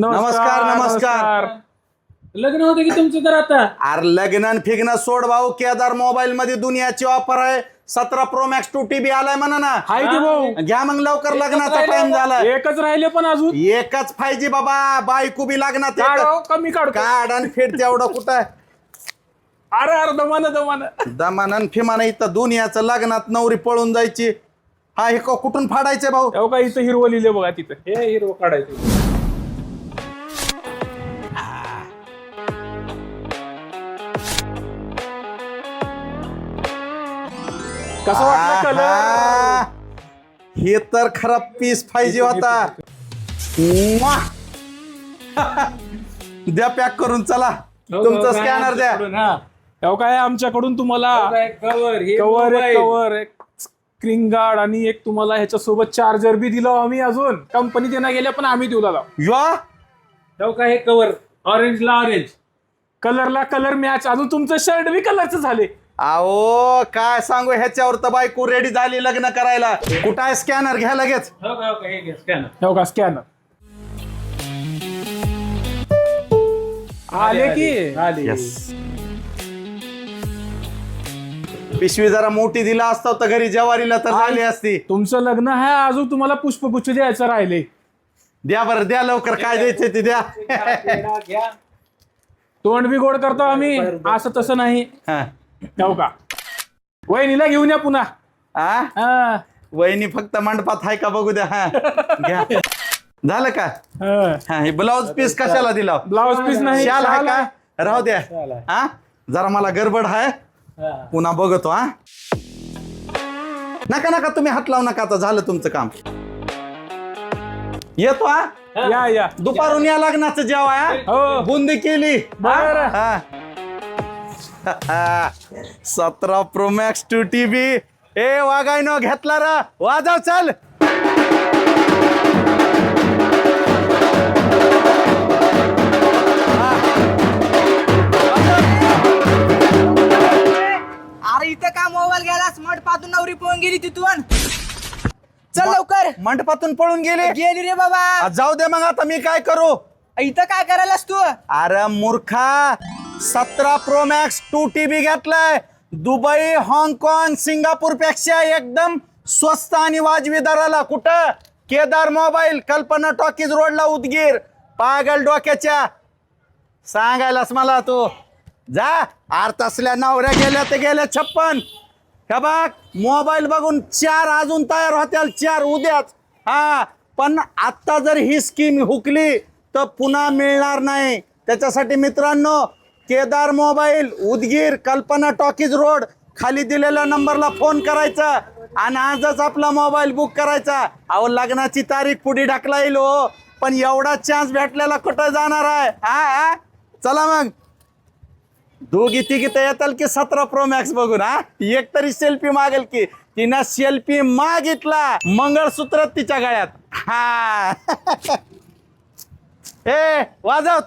नमस्कार नमस्कार. लग्न होतं की तुमचं तर आता? अरे लग्न फिग्न सोड भाऊ. केदार मोबाईल मध्ये दुनियाची ऑफर आहे. सतरा प्रो मॅक्स टू टीबी आलाय म्हणा ना. हाय की भाऊ? घ्या मग लवकर लग्नाचा टाइम. झाला. एकच राहिले पण अजून? एकच पाहिजे बाबा. बायको बी लग्नात काढ. हो, कमी काढ. काढ आणि फेड तेवढं कुठं आहे? अरे अरे दमान दमान. दमानन फिमानं इथं दुनियाचं लग्नात नवरी पळून जायची. हा हे क- कुठून फाडायचे भाऊ? का इथं हिरवं लिहिले बघा तिथं. हे हिरो काढायचं. कसं वाटलं कलर आहा. हे तर खरा पीस पाहिजे होता. म्वा. द्या पॅक करून चला. हो, तुमचं स्कॅनर द्या. हो. काय आमच्याकडून तुम्हाला? कवर हे कवर एक. कवर एक स्क्रीन गार्ड आणि एक तुम्हाला ह्याच्यासोबत चार्जर बी दिलो आम्ही अजून. कंपनी देणार गेल्या पण आम्ही देऊ लागलो. यो हो का हे कवर ऑरेंज ला ऑरेंज कलरला कलर मॅच अजून तुमचं शर्ट बी कलरचं झाले. अहो काय सांगू ह्याच्यावर तर बायको रेडी झाली लग्न करायला. कुठं आहे स्कॅनर घ्या लगेच. हो का हो हे स्कॅनर हो का स्कॅनर आले की? आले. पिशवी जरा मोठी दिला असता तर घरी जवारीला तर झाली असती. तुमचं लग्न आहे अजून तुम्हाला पुष्पगुच्छ द्यायचं राहिले. द्या बरं द्या लवकर काय द्यायचं ते द्या. तोंड बी गोड करतो आम्ही असं तसं नाही. हा. हो का? वहिनीला घेऊन या पुन्हा. आ? हा, वहिनी फक्त मंडपात आहे का बघू द्या हा. घ्या. झालं का? हा. हा हे ब्लाऊज पीस कशाला दिला? ब्लाऊज पीस नाही. शाल आहे शाल आहे. का राहू द्या. हा? जरा मला गडबड आहे. पुन्हा बघतो हा. नका नका तुम्ही हात लावू नका आता. झालं तुमचं काम. येतो हा. या या. दुपारून या लग्नाचं जेवा हा? हो. बुंदी केली. बरं. हा. सतरा pro max two T B ए वागायनो घेतला र. वाजव चल. अरे इथं का मोबाईल गेला स्मार्ट पाहतून नवरी पळून गेली तिथून. चल लवकर. मंडपातून पळून गेले? गेली रे बाबा. आ, जाऊ दे मग आता मी काय करू? इथं काय करायलास तू? अरे मूर्खा. सतरा प्रोमॅक्स टू टी बी घेतलाय. दुबई हाँगकाँग सिंगापूरपेक्षा एकदम स्वस्त आणि वाजवी दराला. कुठं? केदार मोबाईल कल्पना टॉकीज रोडला उदगीर. पागल डोक्याच्या. सांगायलास मला तू. जा. आर तसल्या नवऱ्या गेल्या ते गेल्या छप्पन. हे बघ मोबाईल बघून चार अजून तयार होत्याल चार उद्याच. हा पण आत्ता जर ही स्कीम हुकली तर पुन्हा मिळणार नाही. त्याच्यासाठी मित्रांनो केदार मोबाईल उदगीर कल्पना टॉकीज रोड खाली दिलेल्या नंबरला फोन करायचा आणि आजच आपला मोबाईल बुक करायचा. अहो लग्नाची तारीख पुढे ढकला येईल हो पण एवढा चान्स भेटलेला कुठं जाणार आहे? हा हा चला मग. दोघी तिघी तर येताल की सतरा प्रो मॅक्स बघून हा एक तरी सेल्फी मागेल की. तिनं सेल्फी मागितला मंगळसूत्र तिच्या गळ्यात. हा. ए वाजव.